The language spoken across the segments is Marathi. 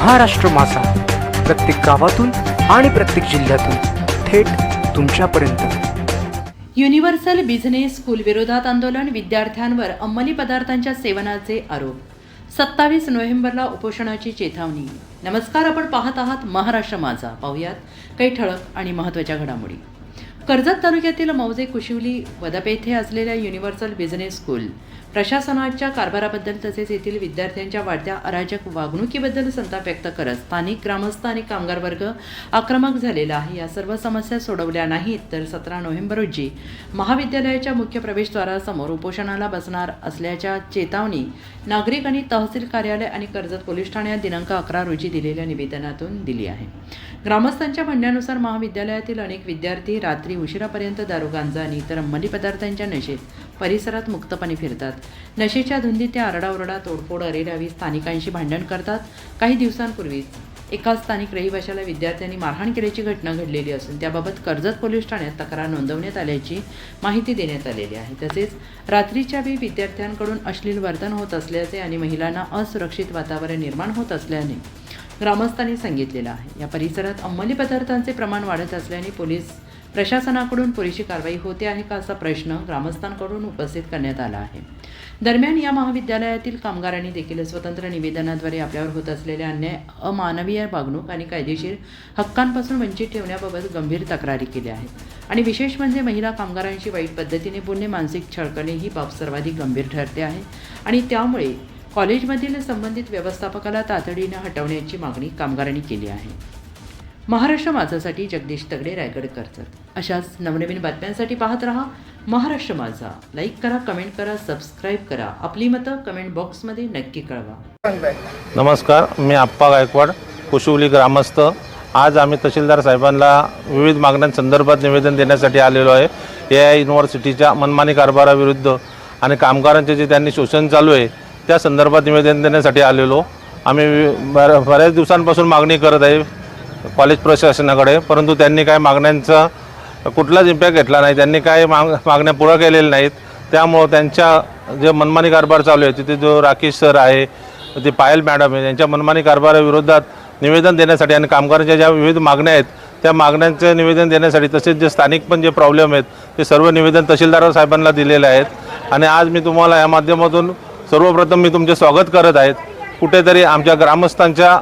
महाराष्ट्र माझा. प्रत्येक गावातून आणि प्रत्येक जिल्ह्यातून थेट तुमच्यापर्यंत. युनिव्हर्सल बिझनेस स्कूल विरोधात आंदोलन विद्यार्थ्यांवर अंमली पदार्थांच्या सेवनाचे आरोप. सत्तावीस नोव्हेंबरला उपोषणाची चेतावणी. नमस्कार आपण पाहत आहात महाराष्ट्र माझा. पाहुयात काही ठळक आणि महत्त्वाच्या घडामोडी. कर्जत तालुक्यातील मौजे कुशिवली वदप येथे असलेल्या युनिव्हर्सल बिझनेस स्कूल प्रशासनाच्या कारभाराबद्दल तसेच येथील विद्यार्थ्यांच्या वाढत्या अराजक वागणुकीबद्दल संताप व्यक्त करत स्थानिक ग्रामस्थ आणि कामगार वर्ग आक्रमक झालेला आहे. या सर्व समस्या सोडवल्या नाहीत तर सतरा नोव्हेंबर रोजी महाविद्यालयाच्या मुख्य प्रवेशद्वारासमोर उपोषणाला बसणार असल्याच्या चेतावणी नागरिक आणि तहसील कार्यालय आणि कर्जत पोलीस ठाण्यात दिनांक अकरा रोजी दिलेल्या निवेदनातून दिली आहे. ग्रामस्थांच्या म्हणण्यानुसार महाविद्यालयातील अनेक विद्यार्थी रात्री उशिरापर्यंत दारुगांजा आणि इतर अंमली पदार्थांच्या नशेत परिसरात मुक्तपणे फिरतात. नशेच्या धुंदीत त्या आरडाओरडा तोडफोड अरेरावी स्थानिकांशी भांडण करतात. काही दिवसांपूर्वीच एका स्थानिक रहिवाशाला विद्यार्थ्यांनी मारहाण केल्याची घटना घडलेली असून त्याबाबत कर्जत पोलीस ठाण्यात तक्रार नोंदवण्यात आल्याची माहिती देण्यात आलेली आहे. तसेच रात्रीच्या वेळी विद्यार्थ्यांकडून अश्लील वर्तन होत असल्याचे आणि महिलांना असुरक्षित वातावरण निर्माण होत असल्याने ग्रामस्थांनी सांगितलेलं आहे. या परिसरात अंमली पदार्थांचे प्रमाण वाढत असल्याने पोलीस प्रशासनाकडून पुरेशी कारवाई होते आहे का असा प्रश्न ग्रामस्थांकडून उपस्थित करण्यात आला आहे. दरम्यान या महाविद्यालयातील कामगारांनी देखील स्वतंत्र निवेदनाद्वारे आपल्यावर होत असलेल्या अन्याय अमानवीय वागणूक आणि कायदेशीर हक्कांपासून वंचित ठेवण्याबाबत गंभीर तक्रारी केल्या आहेत. आणि विशेष म्हणजे महिला कामगारांशी वाईट पद्धतीने बोलणे मानसिक छळकणे ही बाब सर्वाधिक गंभीर ठरते आहे. आणि त्यामुळे कॉलेजमधील संबंधित व्यवस्थापकाला तातडीनं हटवण्याची मागणी कामगारांनी केली आहे. महाराष्ट्र माझासाठी जगदीश तगडे रायगड अशाच नवनवीन बातम्यांसाठी पाहत रहा महाराष्ट्र माझा. लाईक करा कमेंट करा सबस्क्राईब करा. आपली मतं कमेंट बॉक्समध्ये नक्की कळवा. नमस्कार मी आप्पा गायकवाड कुशुवली ग्रामस्थ. आज आम्ही तहसीलदार साहेबांना विविध मागण्यांसंदर्भात निवेदन देण्यासाठी आलेलो आहे. ए आय युनिव्हर्सिटीच्या मनमानी कारभाराविरुद्ध आणि कामगारांचे जे त्यांनी शोषण चालू आहे त्या संदर्भात निवेदन देण्यासाठी आलेलो. आम्ही वि- बऱ्याच दिवसांपासून मागणी करत आहे. कॉलेज प्रशासनाकडे परंतु त्यांनी काय मागण्यांचा कुठलाच इम्पॅक्ट घेतला नाही. त्यांनी काय माग मागण्या पुढं केलेल्या नाहीत. त्यामुळं त्यांच्या जे मनमानी कारभार चालू आहे तिथे जो राकेश सर आहे ते पायल मॅडम आहे यांच्या मनमानी कारभाराविरोधात निवेदन देण्यासाठी आणि कामगारांच्या ज्या विविध मागण्या आहेत त्या मागण्यांचं निवेदन देण्यासाठी तसेच जे स्थानिक पण जे प्रॉब्लेम आहेत ते सर्व निवेदन तहसीलदार साहेबांना दिलेले आहेत. आणि आज मी तुम्हाला या माध्यमातून सर्वप्रथम मी तुमचे स्वागत करत आहेत कुठेतरी आमच्या ग्रामस्थांच्या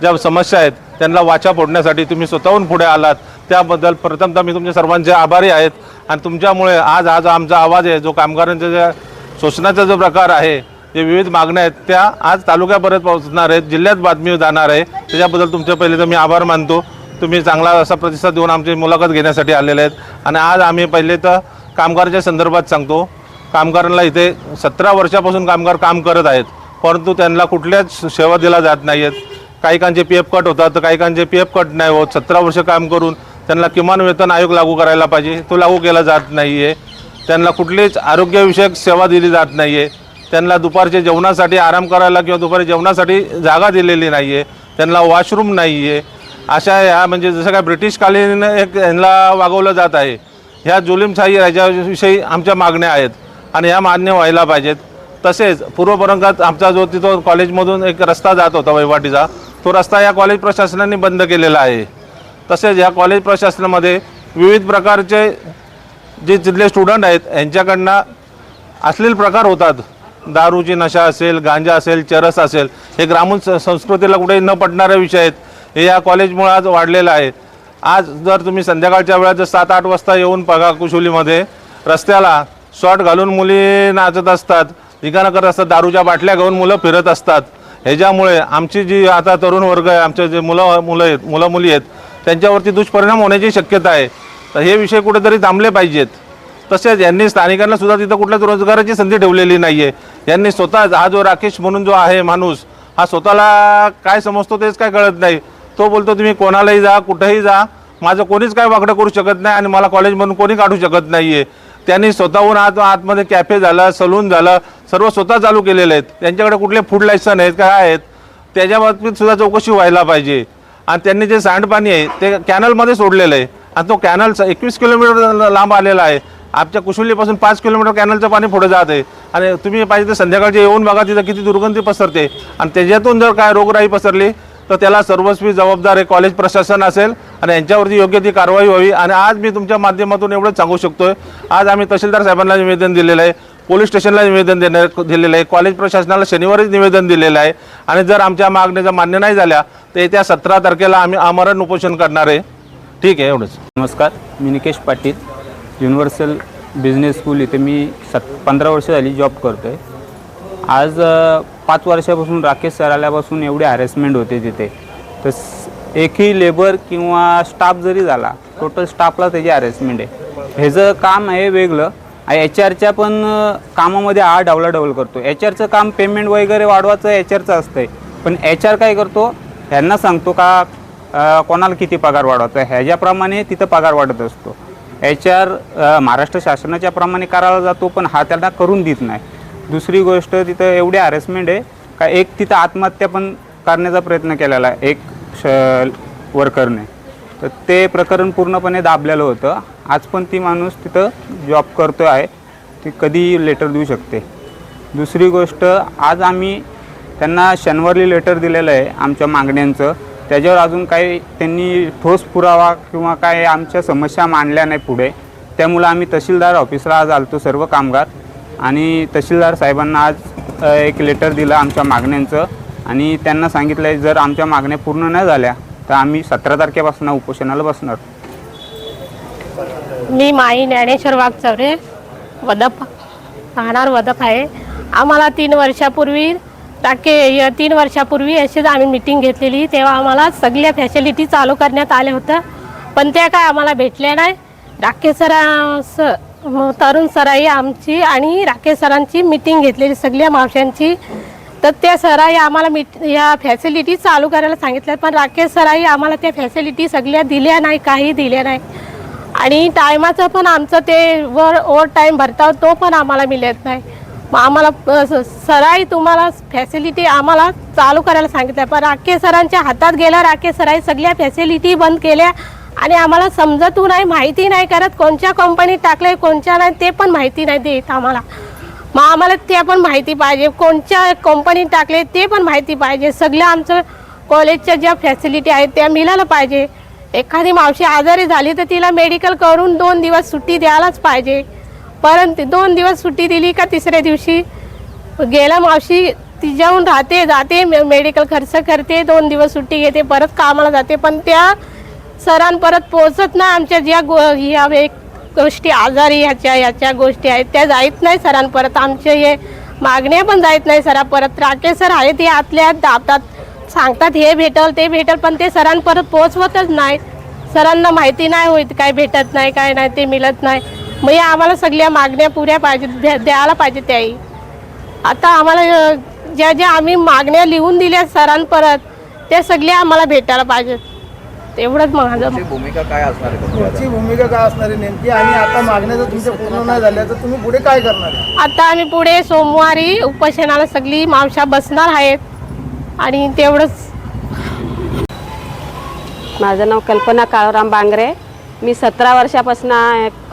ज्या समस्या आहेत त्यांना वाचा फोडण्यासाठी तुम्ही स्वतःहून पुढे आलात. त्याबद्दल प्रथमतः मी तुमच्या सर्वांचे आभारी आहेत. आणि तुमच्यामुळे आज आज आमचा आवाज आहे जो कामगारांच्या ज्या शोषणाचा जो प्रकार आहे जे विविध मागण्या आहेत त्या आज तालुक्यापर्यंत पोहोचणार आहेत जिल्ह्यात बातमी जाणार आहे. त्याच्याबद्दल तुमच्या पहिले तर मी आभार मानतो. तुम्ही चांगला असा प्रतिसाद देऊन आमची मुलाखत घेण्यासाठी आलेले आहेत. आणि आज आम्ही पहिले तर कामगाराच्या संदर्भात सांगतो. कामगारांना इथे सतरा वर्षापासून कामगार काम करत आहेत. परंतु त्यांना कुठल्याच सेवा दिल्या जात नाही आहेत काहीकांचे पी एफ कट होतात तर काहीकांचे पी एफ कट नाही होत. सतरा वर्ष काम करून त्यांना किमान वेतन आयोग लागू करायला पाहिजे. तो लागू केला जात नाही आहे त्यांना कुठलीच आरोग्यविषयक सेवा दिली जात नाही आहे त्यांना दुपारच्या जेवणासाठी आराम करायला किंवा दुपारी जेवणासाठी जागा दिलेली नाही आहे त्यांना वॉशरूम नाही आहे अशा ह्या म्हणजे जसं काय ब्रिटिशकालीन एक यांना वागवलं जात आहे. ह्या जुलीमशाही याच्याविषयी आमच्या मागण्या आहेत आणि ह्या मान्य व्हायला पाहिजेत. तसेच पूर्वपरंगात आमचा जो तिथं कॉलेजमधून एक रस्ता जात होता वैवाटीचा तो रस्ता या कॉलेज प्रशासनाने बंद केलेला आहे. तसेच या कॉलेज प्रशासनामध्ये विविध प्रकारचे जे तिथले स्टुडंट आहेत यांच्याकडनं अश्लील प्रकार होतात. दारूची नशा असेल गांजा असेल चरस असेल हे ग्रामीण संस्कृतीला कुठेही न पटणारे विषय आहेत. हे या कॉलेजमुळे आज वाढलेलं आहे. आज जर तुम्ही संध्याकाळच्या वेळात जर सात आठ वाजता येऊन बघा कुशोलीमध्ये रस्त्याला शॉर्ट घालून मुली नाचत असतात ठिकाणं करत असतात दारूच्या बाटल्या घेऊन मुलं फिरत असतात. ह्याच्यामुळे आमची जी आता तरुण वर्ग आहे आमचे जे मुलं मुलं आहेत मुलं मुली आहेत त्यांच्यावरती दुष्परिणाम होण्याची शक्यता आहे. तर हे विषय कुठेतरी थांबले पाहिजेत. तसेच यांनी स्थानिकांना सुद्धा तिथं कुठल्याच रोजगाराची संधी ठेवलेली नाही आहे यांनी स्वतःच हा जो राकेश म्हणून जो आहे माणूस हा स्वतःला काय समजतो तेच काय कळत नाही. तो बोलतो तुम्ही कोणालाही जा कुठेही जा. माझं कोणीच काय वाकडं करू शकत नाही आणि मला कॉलेजमधून कोणी काढू शकत नाही आहे त्यांनी स्वतःहून आत आतमध्ये कॅफे झालं सलून झालं सर्व स्वतः चालू केलेले आहेत. त्यांच्याकडे कुठले फूड लायसन आहेत काय आहेत त्याच्या बाबतीत सुद्धा चौकशी व्हायला पाहिजे. आणि त्यांनी जे सांडपाणी आहे ते कॅनलमध्ये सोडलेलं आहे. आणि तो कॅनल एकवीस किलोमीटर लांब आलेला आहे. आमच्या कुशुलीपासून पाच किलोमीटर कॅनलचं पाणी पुढे जात आहे. आणि तुम्ही पाहिजे तर संध्याकाळचे येऊन बघा तिथं किती दुर्गंधी पसरते. आणि त्याच्यातून जर काय रोगराई पसरली तर त्याला सर्वस्वी जबाबदार हे कॉलेज प्रशासन असेल आणि यांच्यावरती योग्य ती कारवाई व्हावी. आणि आज मी तुमच्या माध्यमातून एवढंच सांगू शकतोय. आज आम्ही तहसीलदार साहेबांना निवेदन दिलेलं आहे. पोलीस स्टेशनला निवेदन देण्यात दिलेलं आहे. कॉलेज प्रशासनाला शनिवारीच निवेदन दिलेलं आहे. आणि जर आमच्या मागण्या मान्य नाही झाल्या तर येत्या सतरा तारखेला आम्ही आमरण उपोषण करणार आहे. ठीक आहे एवढंच. नमस्कार मी Nikesh Patil universal business school इथे मी सत पंधरा वर्ष झाली जॉब करतो आहे आज पाच वर्षापासून राकेश सर आल्यापासून एवढे हॅरेसमेंट होते तिथे. तर एकही लेबर किंवा स्टाफ जरी झाला टोटल स्टाफला त्याची हॅरेसमेंट आहे. ह्याचं काम आहे वेगळं एच आरच्या पण कामामध्ये हा डावलाडवल करतो. एच आरचं काम पेमेंट वगैरे वाढवायचं एच आरचं असतं आहे पण एच आर काय करतो? ह्यांना सांगतो का कोणाला किती पगार वाढवायचा ह्याच्याप्रमाणे तिथं पगार वाढत असतो. एच आर महाराष्ट्र शासनाच्या प्रमाणे करायला जातो पण हा त्यांना करून देत नाही. दुसरी गोष्ट तिथं एवढी हॅरेसमेंट आहे का एक तिथं आत्महत्या पण करण्याचा प्रयत्न केलेला आहे एक श वर्करने तर ते प्रकरण पूर्णपणे दाबलेलं होतं. आज पण ती माणूस तिथं जॉब करतो आहे. ती कधी लेटर देऊ शकते. दुसरी गोष्ट आज आम्ही त्यांना शनिवारी लेटर दिलेलं आहे आमच्या मागण्यांचं. त्याच्यावर अजून काही त्यांनी ठोस पुरावा किंवा काय आमच्या समस्या मांडल्या नाही पुढे. त्यामुळं आम्ही तहसीलदार ऑफिसला आज आलतो सर्व कामगार. आणि तहसीलदार साहेबांना आज एक लेटर दिलं आमच्या मागण्यांचं. आणि त्यांना सांगितलं आहे जर आमच्या मागण्या पूर्ण नाही झाल्या तर आम्ही सतरा तारखेपासून उपोषणाला बसणार. मी माई ज्ञानेश्वर वाघचौरे वदप राहणार वदप आहे. आम्हाला तीन वर्षापूर्वी टाके य- तीन वर्षापूर्वी अशीच आम्ही मिटिंग घेतलेली. तेव्हा आम्हाला सगळ्या फॅसिलिटी चालू करण्यात आल्या होत्या. पण त्या काय आम्हाला भेटल्या नाही. डाके सर तरुण सराई आमची आणि राकेश सरांची मिटिंग घेतलेली सगळ्या मावशांची तर त्या सराई आम्हाला मिट या फॅसिलिटी चालू करायला सांगितल्या पण राकेश सराई आम्हाला त्या फॅसिलिटी सगळ्या दिल्या नाही काही दिल्या नाही. आणि टायमाचं पण आमचं ते वर ओवर टाईम भरता तो पण आम्हाला मिळत नाही. मग आम्हाला सराई तुम्हाला फॅसिलिटी आम्हाला चालू करायला सांगितलं पण राकेश सरांच्या हातात गेल्या राकेश सराई सगळ्या फॅसिलिटी बंद केल्या. आणि आम्हाला समजतू नाही माहिती नाही करत कोणत्या कंपनीत टाकले कोणत्या नाही ते पण माहिती नाही देत आम्हाला. मग आम्हाला ते पण माहिती पाहिजे कोणत्या कंपनीत टाकले ते पण माहिती पाहिजे. सगळ्या आमचं कॉलेजच्या ज्या फॅसिलिटी आहेत त्या मिळायला पाहिजे. एखादी मावशी आजारी झाली तर तिला मेडिकल करून दोन दिवस सुट्टी द्यायलाच पाहिजे. परंतु दोन दिवस सुट्टी दिली का तिसऱ्या दिवशी गेला मावशी ती जाऊन राहते जाते मेडिकल खर्च करते दोन दिवस सुट्टी घेते परत कामाला जाते. पण त्या सरां परत पोहोचत नाही. आमच्या ज्या गो ह्या गोष्टी आजारी ह्याच्या ह्याच्या गोष्टी आहेत त्या जायत नाही सरां परत. आमचे हे मागण्या पण जायत नाही सरा परत. राकेश सर आहेत हे आतल्या आत दाबतात. सांगतात हे भेटल ते भेटल पण ते सरां परत पोहोचवतच नाही सरांना माहिती नाही होत काय भेटत नाही काय नाही ते मिळत नाही. मग या आम्हाला सगळ्या मागण्या पुऱ्या पाहिजेत द्या- द्यायला पाहिजे त्याही. आता आम्हाला ज्या ज्या आम्ही मागण्या लिहून दिल्या सरांपर्यंत त्या सगळ्या आम्हाला भेटायला पाहिजेत. तेवढंच माझं तुमची भूमिका काय असणार आहे? तुमची आता? तुमची भूमिका काय असणार आहे नेमकी? आणि आता मागण्या जर तुमच्या पूर्ण नाही झाल्या तर तुम्ही पुढे काय करणार आहे? आता आम्ही पुढे सोमवारी उपोषणाला सगळी मावशा बसणार आहेत. आणि तेवढंच माझं नाव कल्पना काळूराम बांगरे. मी सतरा वर्षापासून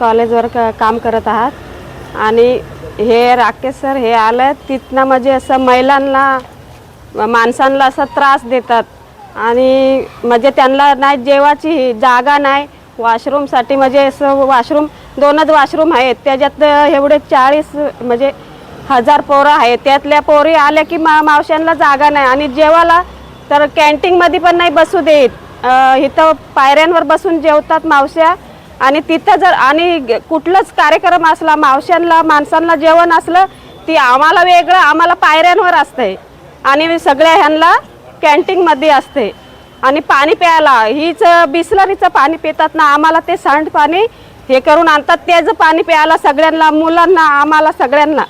कॉलेजवर क काम करत आहात. आणि हे राकेश सर हे आलं तिथनं म्हणजे असं महिलांना माणसांना असं त्रास देतात. आणि म्हणजे त्यांना नाही जेवाची जागा नाही. वॉशरूमसाठी म्हणजे असं वॉशरूम दोनच वॉशरूम आहेत. त्याच्यात एवढे चाळीस म्हणजे हजार पोरं आहेत. त्यातल्या पोरी आल्या की मा मावशांना जागा नाही. आणि जेवायला तर कॅन्टीनमध्ये पण नाही बसू देत. इथं पायऱ्यांवर बसून जेवतात मावश्या. आणि तिथं जर आणि कुठलंच कार्यक्रम असला मावशांना माणसांना जेवण असलं ती आम्हाला वेगळं आम्हाला पायऱ्यांवर असतंय. आणि सगळ्या ह्यांना कॅन्टीनमध्ये असते. आणि पाणी प्यायला हीच बिसलरीचं पाणी पितात ना आम्हाला ते सांड पाणी हे करून आणतात त्याचं पाणी प्यायला सगळ्यांना मुलांना आम्हाला सगळ्यांना.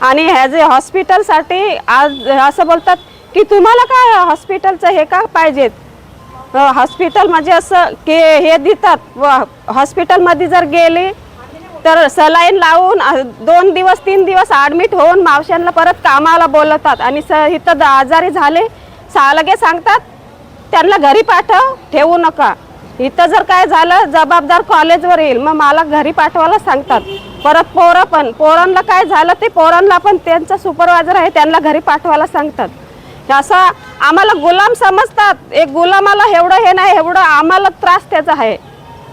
आणि ह्या जे हॉस्पिटलसाठी आज असं बोलतात की तुम्हाला काय हॉस्पिटलचं हे का पाहिजेत? हॉस्पिटल म्हणजे असं के हे देतात. व हॉस्पिटलमध्ये जर गेली तर सलाईन लावून दोन दिवस तीन दिवस ॲडमिट होऊन मावशांना परत कामाला बोलवतात. आणि स इथं आजारी झाले सा लगेच सांगतात त्यांना घरी पाठव ठेवू नका. इथं जर काय झालं जबाबदार कॉलेजवर येईल. मग मला घरी पाठवायला सांगतात. परत पोरं पण पोरांना काय झालं ते पोरांना पण त्यांचा सुपरवायझर आहे त्यांना घरी पाठवायला सांगतात. असं आम्हाला गुलाम समजतात. एक गुलामाला एवढं हे नाही एवढं आम्हाला त्रास त्याचा आहे.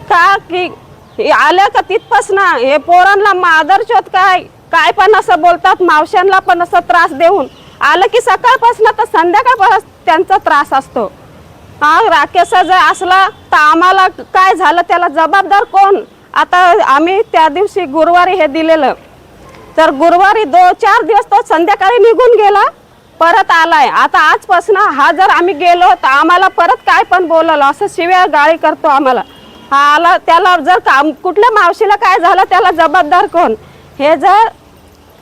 का की आल्या का तिथपासनं हे पोरांना मादरचोत काय काय पण असं बोलतात मावशांना पण असं त्रास देऊन. आलं की सकाळपासून तर संध्याकाळपासून त्यांचा त्रास असतो. हा राकेश जर असला तर आम्हाला काय झालं? त्याला जबाबदार कोण? आता आम्ही त्या दिवशी गुरुवारी हे दिलेलं. तर गुरुवारी दो चार दिवस तो संध्याकाळी निघून गेला परत आलाय. आता आजपासून हा जर आम्ही गेलो तर आम्हाला परत काय पण बोलवलं असं शिव्या गाळी करतो आम्हाला. हा आला त्याला जर काम कुठल्या मावशीला काय झालं? त्याला जबाबदार कोण? हे जर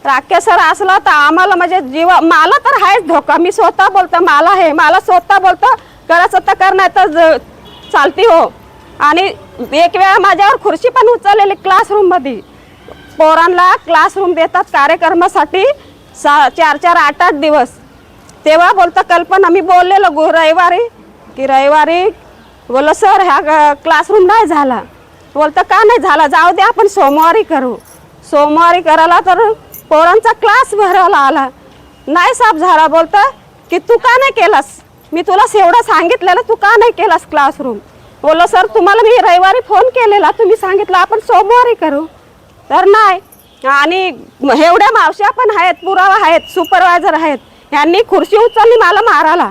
राकेश सर असला तर आम्हाला म्हणजे जीव मला तर आहेच धोका. मी स्वतः बोलतो मला हे मला स्वतः बोलतो करायचं तर कर नाही तर ज- चालती हो. आणि एक वेळा माझ्यावर खुर्ची पण उचललेली क्लासरूममध्ये पोरांना क्लासरूम देतात कार्यक्रमासाठी सा चार चार आठ आठ दिवस. तेव्हा बोलतं कल्पना मी बोललेलो गु रविवारी की रविवारी बोललं सर ह्या क्लासरूम नाही झाला. बोलतं का नाही झाला? जाऊ दे आपण सोमवारी करू. सोमवारी करायला तर पोरांचा क्लास भरायला आला. नाही साफ झाला बोलतं की तू का नाही केलास? मी तुला एवढं सांगितलेलं तू का नाही केलास क्लासरूम बोललो सर तुम्हाला मी रविवारी फोन केलेला तुम्ही सांगितलं आपण सोमवारी करू. तर नाही. आणि एवढ्या मावश्या पण आहेत पुरावा आहेत सुपरवायझर आहेत. यांनी खुर्ची उचलली मला मारायला.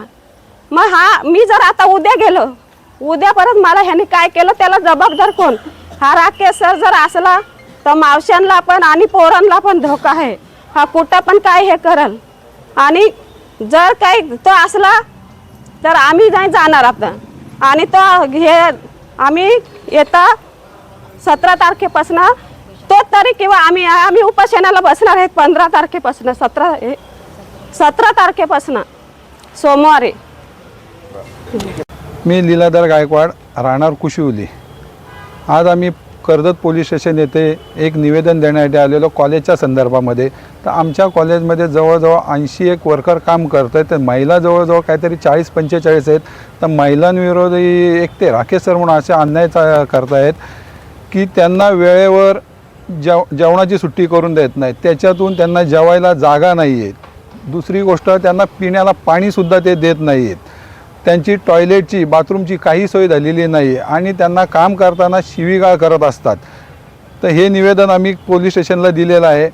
मग हा मी जर आता उद्या गेलो उद्या परत मला ह्यांनी काय केलं त्याला जबाबदार कोण? हा राकेश सर जर असला तर मावशांना पण आणि पोरांना पण धोका आहे. हा कुठं पण काय हे करल. आणि जर काही तो असला तर आम्ही नाही जाणार आता आणि तो हे आम्ही येता सतरा तारखेपासून तो तरी किंवा आम्ही आम्ही उपासनाला बसणार आहेत पंधरा तारखेपासून सतरा हे- सतरा तारखेपासून सोमवारी. मी लीलाधर गायकवाड राहणार कुशिवली आज आम्ही कर्जत पोलीस स्टेशन येथे एक निवेदन देण्यासाठी आलेलो कॉलेजच्या संदर्भामध्ये तर आमच्या कॉलेजमध्ये जवळजवळ ऐंशी एक वर्कर काम करत आहेत तर महिला जवळजवळ काहीतरी चाळीस पंचेचाळीस आहेत. तर महिलांविरोधी एक ते राकेश सर म्हणून असे अन्याय करतायत की त्यांना वेळेवर जेव जेवणाची सुट्टी करून देत नाहीत. त्याच्यातून त्यांना जेवायला जागा नाही आहेत दुसरी गोष्ट त्यांना पिण्याला पाणीसुद्धा ते देत नाही आहेत त्यांची टॉयलेटची बाथरूमची काही सोय झालेली नाही आणि त्यांना काम करताना शिवीगाळ करत असतात. तर हे निवेदन आम्ही पोलीस स्टेशनला दिलेलं आहे.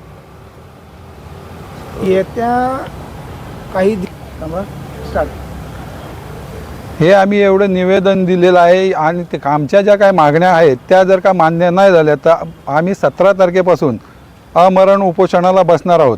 येत्या काही. हे आम्ही एवढं निवेदन दिलेलं आहे आणि ते आमच्या ज्या काय मागण्या आहेत त्या जर का मान्य नाही झाल्या तर आम्ही सतरा तारखेपासून अमरण उपोषणाला बसणार आहोत.